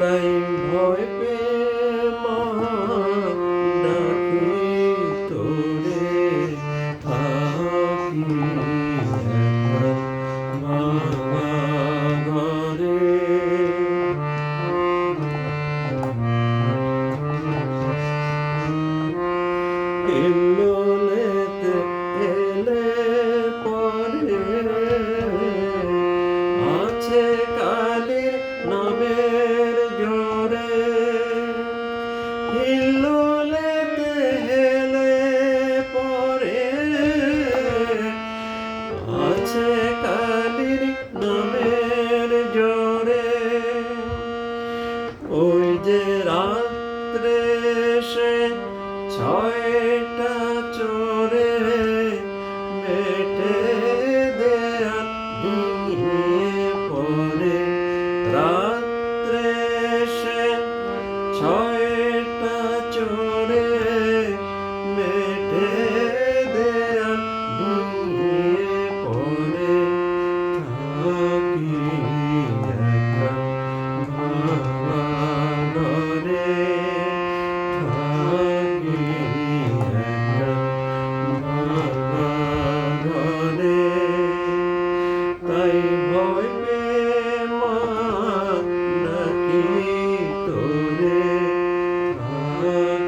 তাই ভয় পেয়ে মা ডাকি তোরে থাকি ছয়টা চোরে মেটে দেয়া দিয়ে পরে রাত্রে সে ছয়টা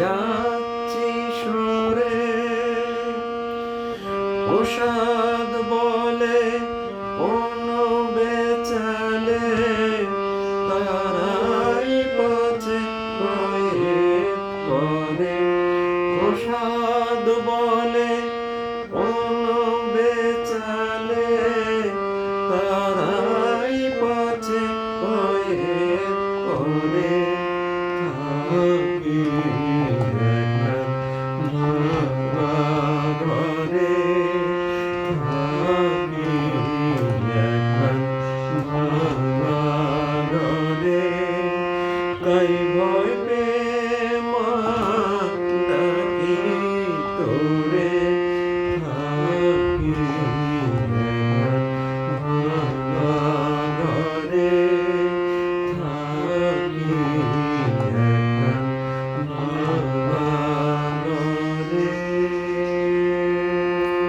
যাচ্ছি সরে। প্রসাদ বলে কোন বেচালে তারাই পাচে করে। প্রসাদ বলে কোন বেচালে তারাই পাচে Thank you.